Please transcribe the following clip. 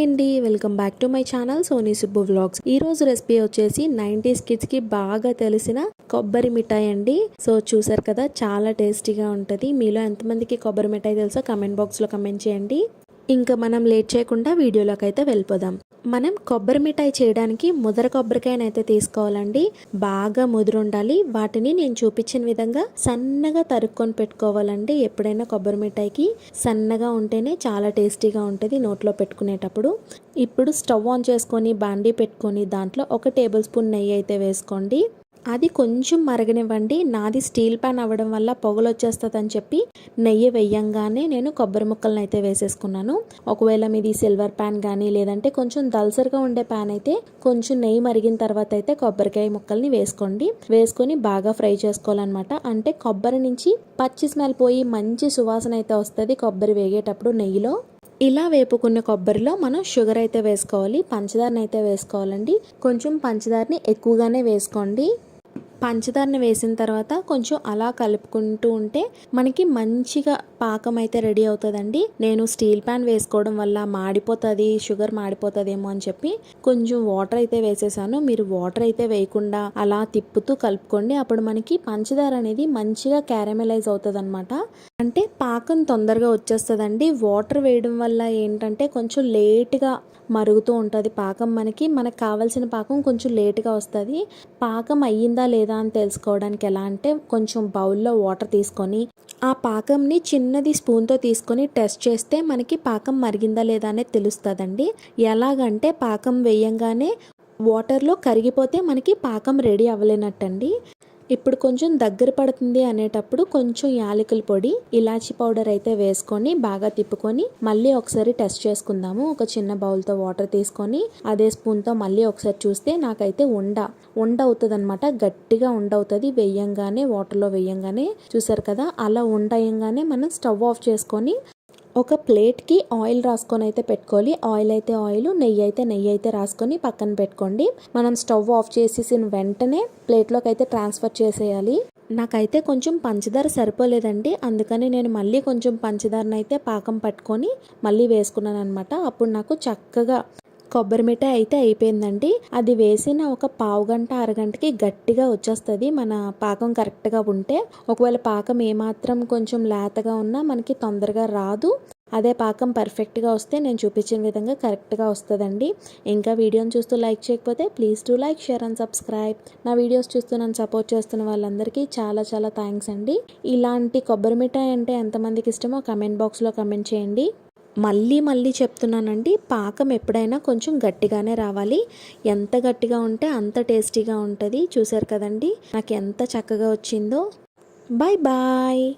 Hi అండి welcome back to my channel Soni Subbu vlogs ఈ రోజు రెసిపీ వచ్చేసి నైంటీస్ కిడ్స్కి బాగా తెలిసిన కొబ్బరి మిఠాయి అండి. సో చూసారు కదా చాలా టేస్టీగా ఉంటుంది. మీలో ఎంతమందికి కొబ్బరి మిఠాయి తెలుసో కమెంట్ బాక్స్లో కమెంట్ చేయండి. ఇంకా మనం లేట్ చేయకుండా వీడియోలోకి అయితే వెళ్ళిపోదాం. మనం కొబ్బరి మిఠాయి చేయడానికి ముదర కొబ్బరికాయనైతే తీసుకోవాలండి. బాగా ముదురు ఉండాలి వాటిని నేను చూపించిన విధంగా సన్నగా తరుక్కొని పెట్టుకోవాలండి ఎప్పుడైనా కొబ్బరి మిఠాయికి. సన్నగా ఉంటేనే చాలా టేస్టీగా ఉంటుంది నోట్లో పెట్టుకునేటప్పుడు. ఇప్పుడు స్టవ్ ఆన్ చేసుకొని బాండీ పెట్టుకొని దాంట్లో ఒక టేబుల్ స్పూన్ నెయ్యి అయితే వేసుకోండి. అది కొంచెం మరగనివ్వండి. నాది స్టీల్ ప్యాన్ అవ్వడం వల్ల పొగలు వచ్చేస్తుందని చెప్పి నెయ్యి వేయంగానే నేను కొబ్బరి ముక్కలను అయితే వేసేసుకున్నాను. ఒకవేళ మీది సిల్వర్ ప్యాన్ కానీ లేదంటే కొంచెం దల్సర్గా ఉండే ప్యాన్ అయితే కొంచెం నెయ్యి మరిగిన తర్వాత అయితే కొబ్బరికాయ ముక్కల్ని వేసుకోండి. వేసుకొని బాగా ఫ్రై చేసుకోవాలన్నమాట. అంటే కొబ్బరి నుంచి పచ్చి స్మెల్ పోయి మంచి సువాసన అయితే వస్తుంది కొబ్బరి వేగేటప్పుడు నెయ్యిలో. ఇలా వేపుకున్న కొబ్బరిలో మనం షుగర్ అయితే వేసుకోవాలి. పంచదారని అయితే వేసుకోవాలండి. కొంచెం పంచదారని ఎక్కువగానే వేసుకోండి. పంచదారని వేసిన తర్వాత కొంచెం అలా కలుపుకుంటూ ఉంటే మనకి మంచిగా పాకం అయితే రెడీ అవుతుందండి. నేను స్టీల్ ప్యాన్ వేసుకోవడం వల్ల మాడిపోతుంది షుగర్ మాడిపోతుందేమో అని చెప్పి కొంచెం వాటర్ అయితే వేసేసాను. మీరు వాటర్ అయితే వేయకుండా అలా తిప్పుతూ కలుపుకోండి. అప్పుడు మనకి పంచదార అనేది మంచిగా క్యారమెలైజ్ అవుతుంది అనమాట అంటే పాకం తొందరగా వచ్చేస్తుందండి. వాటర్ వేయడం వల్ల ఏంటంటే కొంచెం లేట్గా మరుగుతూ ఉంటుంది పాకం మనకి. మనకు కావాల్సిన పాకం కొంచెం లేట్గా వస్తుంది. పాకం అయ్యిందా లేదా అని తెలుసుకోవడానికి ఎలా అంటే కొంచెం బౌల్లో వాటర్ తీసుకొని ఆ పాకంని చిన్నది స్పూన్తో తీసుకొని టెస్ట్ చేస్తే మనకి పాకం మరిగిందా లేదా అనేది తెలుస్తుందండి. ఎలాగంటే పాకం వేయంగానే వాటర్లో కరిగిపోతే మనకి పాకం రెడీ అవ్వలేనట్టండి. ఇప్పుడు కొంచెం దగ్గర పడుతుంది అనేటప్పుడు కొంచెం యాలకుల పొడి ఇలాచి పౌడర్ అయితే వేసుకొని బాగా తిప్పుకొని మళ్ళీ ఒకసారి టెస్ట్ చేసుకుందాము. ఒక చిన్న బౌల్తో వాటర్ తీసుకొని అదే స్పూన్తో మళ్ళీ ఒకసారి చూస్తే నాకైతే ఉండ ఉండ అవుతుంది అనమాట గట్టిగా ఉండ అవుతుంది. వేయంగానే వాటర్లో వేయంగానే చూసారు కదా అలా ఉండయంగానే మనం స్టవ్ ఆఫ్ చేసుకొని ఒక ప్లేట్కి ఆయిల్ రాసుకొని అయితే పెట్టుకోవాలి. ఆయిల్ అయితే ఆయిల్ నెయ్యి అయితే నెయ్యి అయితే రాసుకొని పక్కన పెట్టుకోండి. మనం స్టవ్ ఆఫ్ చేసేసిన వెంటనే ప్లేట్లోకి అయితే ట్రాన్స్ఫర్ చేసేయాలి. నాకైతే కొంచెం పంచదార సరిపోలేదండి. అందుకని నేను మళ్ళీ కొంచెం పంచదారనైతే అయితే పాకం పట్టుకొని మళ్ళీ వేసుకున్నాను అనమాట అప్పుడు నాకు చక్కగా కొబ్బరి మిఠాయి అయితే అయిపోయిందండి. అది వేసిన ఒక పావు గంట అరగంటకి గట్టిగా వచ్చేస్తుంది. మన పాకం కరెక్ట్గా ఉంటే. ఒకవేళ పాకం ఏమాత్రం కొంచెం లేతగా ఉన్నా మనకి తొందరగా రాదు. అదే పాకం పర్ఫెక్ట్గా వస్తే నేను చూపించిన విధంగా కరెక్ట్గా వస్తుందండి. ఇంకా వీడియోని చూస్తూ లైక్ చేయకపోతే please to like share and subscribe. నా వీడియోస్ చూస్తూ నన్ను సపోర్ట్ చేస్తున్న వాళ్ళందరికీ చాలా చాలా థ్యాంక్స్ అండి. ఇలాంటి కొబ్బరి మిఠాయి అంటే ఎంతమందికి ఇష్టమో కమెంట్ బాక్స్లో కమెంట్ చేయండి. మళ్ళీ మళ్ళీ చెప్తున్నానండి పాకం ఎప్పుడైనా కొంచెం గట్టిగానే రావాలి. ఎంత గట్టిగా ఉంటే అంత టేస్టీగా ఉంటుంది. చూసారు కదండి నాకు ఎంత చక్కగా వచ్చిందో. Bye bye